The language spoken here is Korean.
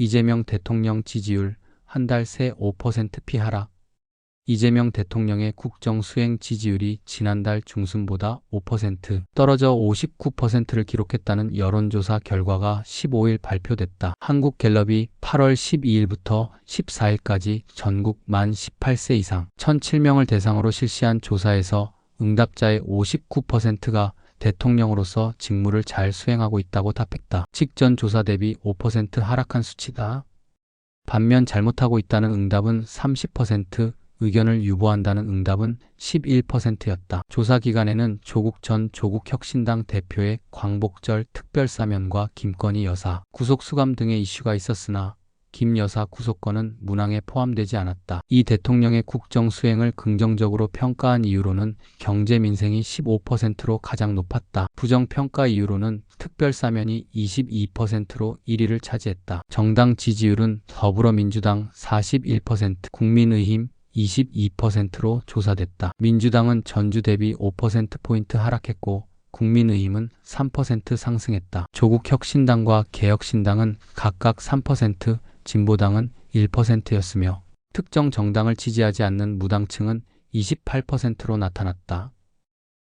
이재명 대통령 지지율 한 달 새 5%피 하락. 이재명 대통령의 국정 수행 지지율이 지난달 중순보다 5% 떨어져 59%를 기록했다는 여론조사 결과가 15일 발표됐다. 한국갤럽이 8월 12일부터 14일까지 전국 만 18세 이상 1,007명을 대상으로 실시한 조사에서 응답자의 59%가 대통령으로서 직무를 잘 수행하고 있다고 답했다. 직전 조사 대비 5% 하락한 수치다. 반면 잘못하고 있다는 응답은 30%, 의견을 유보한다는 응답은 11%였다. 조사 기간에는 조국 전 조국혁신당 대표의 광복절 특별사면과 김건희 여사 구속 수감 등의 이슈가 있었으나 김 여사 구속건은 문항에 포함되지 않았다. 이 대통령의 국정 수행을 긍정적으로 평가한 이유로는 경제 민생이 15%로 가장 높았다. 부정 평가 이유로는 특별사면이 22%로 1위를 차지했다. 정당 지지율은 더불어민주당 41%, 국민의힘 22%로 조사됐다. 민주당은 전주 대비 5%포인트 하락했고 국민의힘은 3% 상승했다. 조국혁신당과 개혁신당은 각각 3%, 진보당은 1%였으며 특정 정당을 지지하지 않는 무당층은 28%로 나타났다.